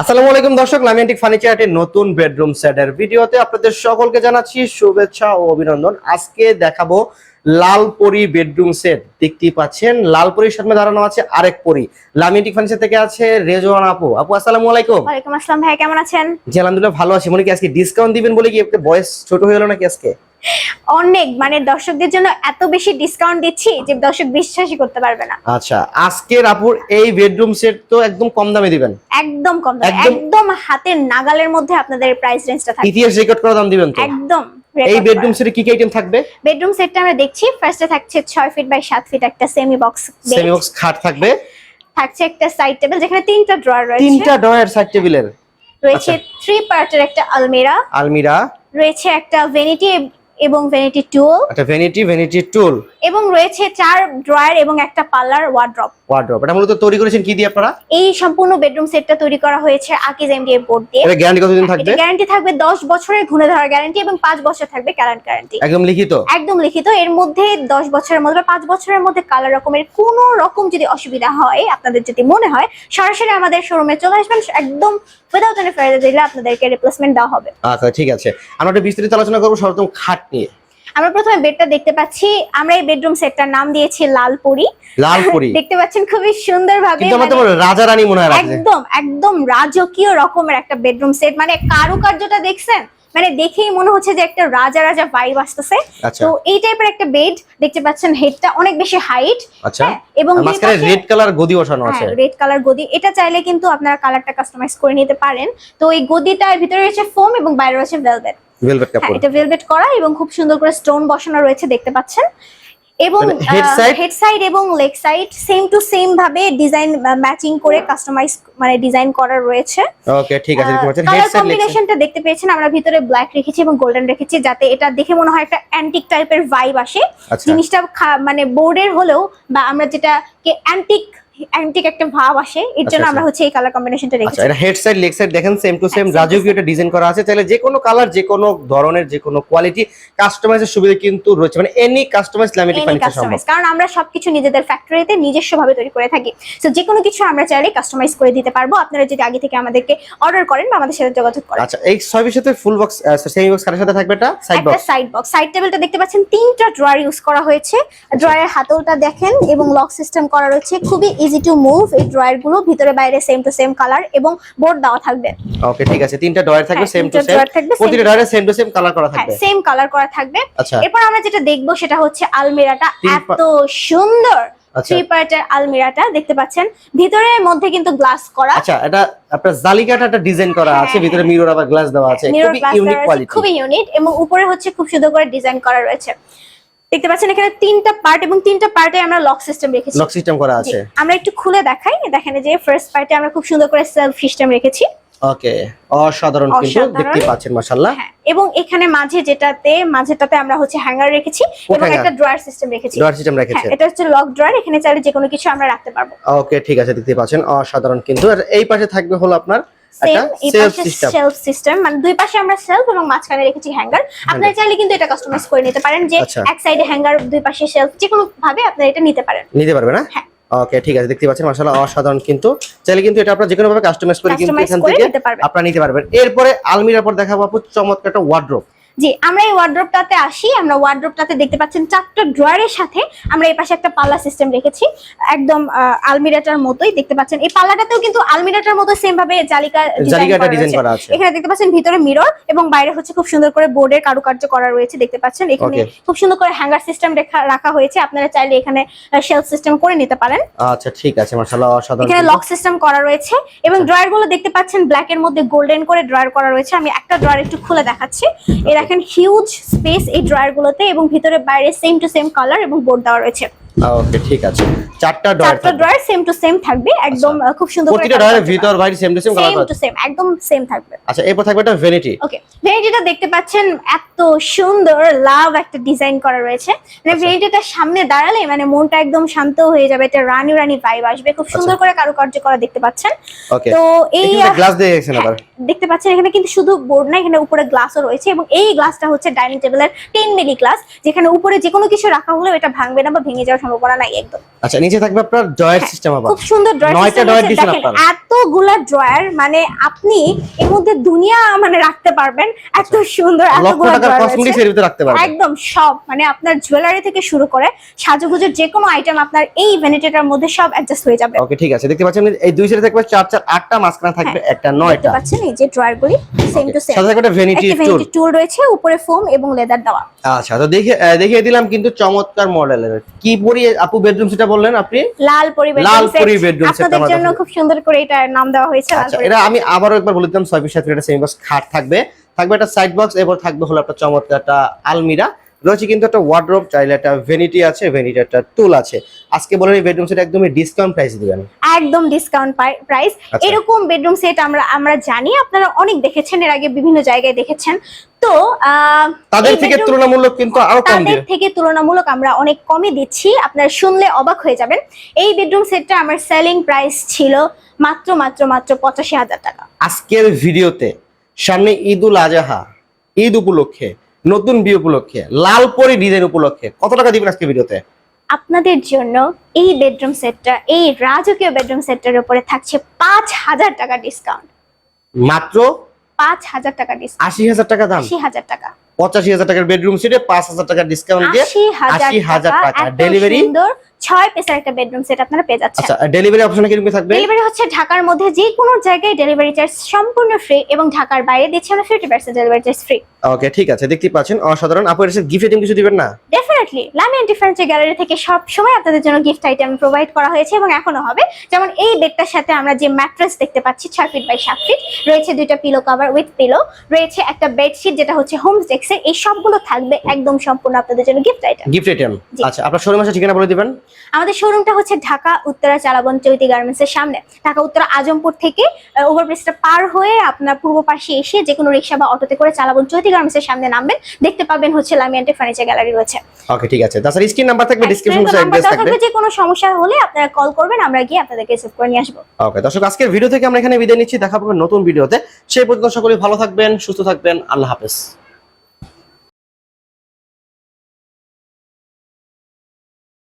আসসালামু আলাইকুম দর্শক লামিয়ান্টিক ফার্নিচারের নতুন বেডরুম সেটের ভিডিওতে আপনাদের সকলকে জানাচ্ছি শুভেচ্ছা ও অভিনন্দন। আজকে দেখাবো লালপরি বেডরুম সেট। দেখতেই পাচ্ছেন লালপরির সামনে দাঁড়ানো আছে আরেক পরি। লামিয়ান্টিক ফার্নিচার থেকে আছে রেজওয়ান আপু। আপু আসসালামু আলাইকুম। ওয়ালাইকুম আসসালাম ভাই কেমন আছেন? জি আলহামদুলিল্লাহ ভালো আছি। মনে কি আজকে ডিসকাউন্ট দিবেন বলে কি বয়স ছোট হয়ে গেল নাকি আজকে? অনেক মানে দর্শকদের জন্য এত বেশি ডিসকাউন্ট দিচ্ছি যে দর্শক বিশ্বাসই করতে পারবে না। আচ্ছা আজকের আপুর এই বেডরুম সেট তো একদম কম দামে দিবেন? একদম কম দামে, একদম- হাতের নাগালের মধ্যে আপনাদের প্রাইস রেঞ্জটা থাকবে। ইতিহাস রেকর্ড করা দাম দিবেন তো? একদম এই বেডরুম সেটে কি কি আইটেম থাকবে? বেডরুম সেটটা আমরা দেখছি ফার্স্টে থাকছে ছয় ফিট বাই সাত ফিট একটা সেমি বক্স সেমি বক্স খাট থাকবে। থাকছে একটা সাইড টেবিল যেখানে তিনটা ড্রয়ার রয়েছে। তিনটা ডয়ার সাইড টেবিলের রয়েছে থ্রি পার্টের একটা আলমিরা। আলমিরা। রয়েছে একটা ভেনিটি এবং ভেনিটি টুল একটা ভ্যানিটি ভ্যানিটি টুল এবং রয়েছে চার ড্রয়ার এবং একটা পার্লার ওয়ার্ড্রপ ওয়ার্ড্রপ এটা মূলত তৈরি করেছেন কি দিয়ে আপনারা? এই সম্পূর্ণ বেডরুম সেটটা তৈরি করা হয়েছে আকিজ এমডিএ বোর্ড দিয়ে। এটা গ্যারান্টি কতদিন থাকবে? গ্যারান্টি থাকবে 10 বছরের ঘুরে ধরা গ্যারান্টি এবং 5 বছর থাকবে কালার গ্যারান্টি একদম লিখিত? একদম লিখিত। এর মধ্যে 10 বছরের মধ্যে 5 বছরের মধ্যে কালার রকমের কোনো রকম যদি অসুবিধা হয় আপনাদের যদি মনে হয় সরাসরি আমাদের শোরুমে চলে আসবেন। একদম উইদাউট এনি ফার্দার দিলে আপনাদেরকে রিপ্লেসমেন্ট দেওয়া হবে। আচ্ছা ঠিক আছে। আমরা একটা বিস্তারিত আলোচনা করব সর্বপ্রথম খাট নিয়ে আমরা প্রথমে বেডটা দেখতে পাচ্ছি। আমরা এই বেডরুম সেটটার নাম দিয়েছি লালপুরি। লালপুরি। দেখতে পাচ্ছেন খুবই সুন্দরভাবে কিন্তু আমার তো মানে- রাজা রানী মনে হয় একদম একদম রাজকীয় রকমের একটা বেডরুম সেট। মানে কারুকার্যটা দেখছেন? মানে দেখেই মনে হচ্ছে যে একটা রাজা রাজা ভাইব আসতেছে। আচ্ছা। তো এই টাইপের একটা বেড দেখতে পাচ্ছেন হেডটা অনেক বেশি হাইট আচ্ছা। এবং আর মাঝখানে রেড কালার গদি বসানো আছে। রেড কালার গদি। এটা চাইলে কিন্তু আপনারা কালারটা কাস্টমাইজ করে নিতে পারেন। তো এই গদিটার ভিতরে রয়েছে ফোম এবং বাইরে রয়েছে ভেলভেট ভেলভেট হ্যাঁ কাপড়। এটা ভেলভেট করা এবং খুব সুন্দর করে স্টোন বসানো রয়েছে দেখতে পাচ্ছেন। এবং মানে? হেড সাইড এবং leg side same to same ভাবে ডিজাইন ম্যাচিং করে কাস্টমাইজ মানে ডিজাইন করা রয়েছে। ওকে ঠিক আছে কালার কম্বিনেশনটা দেখতে পেয়েছেন আমরা ভিতরে ব্ল্যাক রেখেছি এবং গোল্ডেন রেখেছি যাতে এটা দেখে মনে হয় একটা অ্যান্টিক টাইপের ভাইব আসে। আচ্ছা। জিনিসটা মানে বোর্ডের হলেও বা আমরা যেটাকে অ্যান্টিক অ্যান্টিক একটা ভাব আসে এর জন্য আচ্ছা, আমরা হচ্ছে এই কালার কম্বিনেশনটা আচ্ছা রেখেছি। এটা হেড সাইড লেগ সাইড দেখেন সেম টু সেম রাজকীয় একটা ডিজাইন করা আছে। তাহলে যে কোনো কালার যে কোনো ধরনের যে কোনো কোয়ালিটি কাস্টমাইজের সুবিধা কিন্তু রয়েছে। মানে এনি কাস্টমাইজ ল্যামিনেটিক ফার্নিচার সম্ভব। কারণ আমরা সবকিছু নিজেদের ফ্যাক্টরিতে নিজস্ব ভাবে তৈরি করে থাকি। তো যে কোনো কিছু আমরা চাইলে কাস্টমাইজ করে দিতে পারব। আপনারা যদি আগে থেকে আমাদেরকে অর্ডার করেন বা আমাদের সাথে যোগাযোগ করেন। আচ্ছা এই ছবির সাথে ফুল বক্স সেমি বক্স সাথে থাকবে এটা? Side box side box side টেবিলটা দেখতে পাচ্ছেন তিনটা ড্রয়ার ইউজ করা হয়েছে। ড্রয়ারের হাতলটা দেখেন এবং লক সিস্টেম করা রয়েছে। খুবই ইজি টু মুভ এই ড্রয়ারগুলো ভিতরে বাইরে সেম টু সেম কালার এবং বোর্ড দেওয়া থাকবে। ওকে ঠিক আছে তিনটা ড্রয়ার থাকবে হ্যাঁ, সেম টু সেম প্রতিটা ডয়ারে সেম টু সেম কালার করা হ্যাঁ থাকবে। সেম কালার করা থাকবে। আচ্ছা। এরপর আমরা যেটা দেখব সেটা হচ্ছে আলমিরাটা। এত সুন্দর আচ্ছা। থ্রি পার্টের আলমিরাটা দেখতে পাচ্ছেন? ভিতরের মধ্যে কিন্তু গ্লাস করা। আচ্ছা এটা আপনার জালিকাটা একটা ডিজাইন করা আছে হ্যাঁ, ভিতরে মিরর আবার গ্লাস দেওয়া আছে। খুবই ইউনিক কোয়ালিটি খুবই ইউনিক এবং উপরে হচ্ছে খুব সুন্দর করে ডিজাইন করা রয়েছে। দেখতে পাচ্ছেন এখানে তিনটা পার্ট এবং তিনটা পার্টে আমরা লক সিস্টেম রেখেছি। লক সিস্টেম করা আছে। আমরা একটু খুলে দেখাই। দেখেন যে ফার্স্ট পার্টে আমরা খুব সুন্দর করে সেলফ সিস্টেম রেখেছি। ওকে অসাধারণ কিন্তু দেখতে পাচ্ছেন মাশাআল্লাহ। হ্যাঁ এবং এখানে মাঝে যেটাতে মাঝেটাতে আমরা হচ্ছে হ্যাঙ্গার রেখেছি এবং একটা ড্রয়ার সিস্টেম রেখেছি। ডয়ার সিস্টেম রেখেছি এটা হচ্ছে লক ড্রয়ার এখানে চাইলে যে কোনো কিছু আমরা রাখতে পারব। ওকে ঠিক আছে দেখতে পাচ্ছেন। অসাধারণ কিন্তু। আর এই পাশে থাকবে হলো আপনার সেম এই পাশে সেলফ সিস্টেম মানে দুই পাশে আমরা সেলফ এবং মাঝখানে রেখেছি হ্যাঙ্গার আপনারা চাইলে কিন্তু এটা কাস্টমাইজ করে নিতে পারেন যে আচ্ছা। এক সাইডে হ্যাঙ্গার দুই পাশে সেলফ যে কোনো ভাবে আপনারা এটা নিতে পারেন। নিতে পারবেন না? হ্যাঁ। ওকে ঠিক আছে দেখতে পাচ্ছেন মাশাআল্লাহ অসাধারণ কিন্তু। চাইলে কিন্তু এটা আপনারা যেকোনো ভাবে কাস্টমাইজ করে কিন্তু এখান থেকে নিতে পারবেন। আপনারা নিতে পারবেন। এরপরে আলমিরার পর দেখাবো আপু চমৎকার একটা ওয়ার্ড্রোব জি আমরা এই ওয়ার্ড্রপটাতে আসি আমরা ওয়ার্ড্রপটাতে দেখতে পাচ্ছেন চারটা ড্রয়ারের সাথে আমরা এই পাশে একটা পাল্লা সিস্টেম রেখেছি একদম আলমিরাটার মতোই দেখতে পাচ্ছেন। এই পাল্লাটাতেও কিন্তু আলমিরাটার মতো সেম ভাবে জালিকা ডিজাইন করা আছে। এখানে দেখতে পাচ্ছেন ভিতরে মিরর এবং বাইরে হচ্ছে খুব সুন্দর করে বোর্ডের কারুকার্য করা রয়েছে দেখতে পাচ্ছেন। এখানে খুব সুন্দর করে হ্যাঙ্গার সিস্টেম রাখা হয়েছে। আপনারা চাইলে এখানে শেলফ সিস্টেম করে নিতে পারেন। আচ্ছা ঠিক আছে মাশাআল্লাহ অসাধারণ এখানে লক সিস্টেম করা রয়েছে এবং ড্রয়ারগুলো দেখতে পাচ্ছেন ব্ল্যাক এর মধ্যে গোল্ডেন করে ড্রয়ার করা রয়েছে। আমি একটা ড্রয়ার একটু খুলে দেখাচ্ছি। এই দেখেন হিউজ স্পেস এই ড্রয়ার গুলোতে এবং ভিতরে বাইরে সেম টু সেম কালার এবং বোর্ড দেওয়া রয়েছে। ওকে ঠিক আছে। চারটা ডয়ার চারটা ড্রয়ার সেম টু সেম থাকবে একদম খুব সুন্দর প্রতিটা ডয়ারের ভিতর বাইরে same to same colour same to same একদম সেম থাকবে। আচ্ছা এরপর থাকবে একটা ভ্যানিটি ওকে ভেনিটিটা দেখতে পাচ্ছেন এত সুন্দর লাভ একটা ডিজাইন করা রয়েছে। মানে আচ্ছা। সামনে দাঁড়ালে মানে মনটা একদম শান্ত হয়ে যাবে একটা রানি রানি ভাইব আসবে খুব সুন্দর করে কারুকার্য করা দেখতে পাচ্ছেন। ওকে তো এই গ্লাস দিয়ে গেছেন আবার। দেখতে পাচ্ছেন এখানে কিন্তু শুধু বোর্ড না এখানে উপরে গ্লাসও রয়েছে এবং এই গ্লাসটা হচ্ছে ডাইনিং টেবিলের টেন মিলি গ্লাস যেখানে উপরে যে কোনো কিছু রাখা হলেও এটা ভাঙবে না বা ভেঙে যাওয়ার সম্ভাবনা নাই একদম। আচ্ছা নিচে থাকবে আপনার জয়ের সিস্টেম আবার। খুব সুন্দর ড্রয়ার নয়টা drawer দিয়েছেন আপনারা। এতগুলা ড্রয়ার মানে আপনি এর মধ্যে দুনিয়া মানে রাখতে পারবেন। এত সুন্দর লক্ষ এতগুলা টাকার ড্রয়ার কসমেটিক্স এর ভিতরে রাখতে পারবেন। একদম সব মানে আপনার জুয়েলারি থেকে শুরু করে সাজুগুজুর যে কোনো আইটেম আপনার এই ভ্যানিটিটার মধ্যে সব অ্যাডজাস্ট হয়ে যাবে। ওকে ঠিক আছে। দেখতে পাচ্ছেন এই দুই সাইডে থাকবে চার চার আটটা মাঝখানে থাকবে একটা দেখতে নয়টা পাচ্ছেন এই যে ড্রয়ার গুলি সেম টু সেম সাথে একটা ভ্যানিটি টুল টুল রয়েছে উপরে ফোম এবং লেদার দেওয়া। আচ্ছা তো দেখে দেখিয়ে দিলাম কিন্তু চমৎকার মডেলের কি পরি আপু বেডরুম সেটা বললেন আপনি? লাল পরি bedroom লাল set। পরি bedroom আপনাদের জন্য খুব সুন্দর করে এটা নাম দেওয়া হয়েছে। আচ্ছা এটা আমি আবারও একবার বলে দিলাম ছয় পিস সাথে একটা সেমি বক্স খাট থাকবে। থাকবে একটা সাইড বক্স এরপর থাকবে হলো একটা চমৎকার একটা আলমিরা। রয়েছে কিন্তু একটা ওয়ার্ড্রোব চাইলে একটা ভেনিটি আছে ভেনিটি একটা টুল আছে। আজকে বলেন এই বেডরুম সেট একদমই ডিসকাউন্ট প্রাইস দিবেন। একদম ডিসকাউন্ট প্রাইস আচ্ছা। এরকম বেডরুম সেট আমরা আমরা জানি আপনারা অনেক দেখেছেন এর আগে বিভিন্ন জায়গায় দেখেছেন। তো আহ, তাদের থেকে তুলনামূলক কিন্তু আরও কম তাদের থেকে তুলনামূলক আমরা অনেক কমে দিচ্ছি। আপনারা শুনলে অবাক হয়ে যাবেন। এই বেডরুম সেটটা আমার সেলিং প্রাইস ছিল মাত্র মাত্র মাত্র পঁচাশি হাজার টাকা। আজকের ভিডিওতে সামনে ঈদ উল আজহা ঈদ উপলক্ষে নতুন বিয়ে উপলক্ষে লাল পরি ডিজাইন উপলক্ষে কত টাকা দিবেন আজকে ভিডিওতে? আপনাদের জন্য এই বেডরুম সেটটা এই রাজকীয় বেডরুম সেটটার উপরে থাকছে পাঁচ হাজার টাকা ডিসকাউন্ট মাত্র পাঁচ হাজার টাকা ডিসকাউন্ট আশি হাজার টাকা দাম? আশি হাজার টাকা। পঁচাশি হাজার টাকার বেডরুম সেটে পাঁচ হাজার টাকা ডিসকাউন্ট দিয়ে আশি হাজার টাকা টাকা। ছয় পিসের একটা বেডরুম সেট আপনারা পেয়ে যাচ্ছেন। আচ্ছা ডেলিভারি অপশন কীরকম থাকবে? ডেলিভারি হচ্ছে ঢাকার মধ্যে যে কোনো জায়গায় ডেলিভারি চার্জ সম্পূর্ণ ফ্রি এবং ঢাকার বাইরে দিচ্ছি আমরা fifty percent delivery charge free okay ঠিক আছে দেখতে পাচ্ছেন অসাধারণ। আপু এর গিফট আইটেম কিছু দিবেন না? ডেফিনেটলি লামিয়ান ডিফারেন্সের গ্যালারি থেকে সব সময় আপনাদের জন্য গিফট আইটেম প্রোভাইড করা হয়েছে এবং এখনও হবে। যেমন এই বেডটার সাথে আমরা যে ম্যাট্রেস দেখতে পাচ্ছি ছয় ফিট বাই সাত ফিট রয়েছে দুইটা পিলো কভার উইথ পিলো রয়েছে একটা বেডশিট যেটা হচ্ছে হোম ডেক্সের এই সবগুলো থাকবে একদম সম্পূর্ণ আপনাদের জন্য গিফট আইটেম গিফট আইটেম। আচ্ছা আপনার শোরুম আছে ঠিকানা বলে দিবেন? আমাদের শোরুমটা হচ্ছে ঢাকা উত্তরা চালাবন চৈতি গার্মেন্টস এর সামনে। ঢাকা উত্তরা আজমপুর থেকে ওভারব্রিজটা পার হয়ে আপনার পূর্ব পাশে এসে যে কোনো রিক্সা বা অটোতে করে চালাবন চৈতি গার্মেন্টস এর সামনে নামবেন। দেখতে পাবেন হচ্ছে লামিয়ান্টে ফার্নিচার গ্যালারি রয়েছে। ওকে ঠিক আছে। তাছাড়া স্ক্রিন নাম্বার থাকবে ডিসক্রিপশন বক্সে অ্যাড্রেস থাকবে। যে কোনো সমস্যা হলে আপনারা কল করবেন আমরা গিয়ে আপনাদেরকে রিসিভ করে নিয়ে আসব। ওকে দর্শক আজকের ভিডিও থেকে আমরা এখানে বিদায় নিচ্ছি। দেখা পাবো নতুন ভিডিওতে সেই পর্যন্ত সকলে ভালো থাকবেন সুস্থ থাকবেন। আল্লাহ হাফেজ।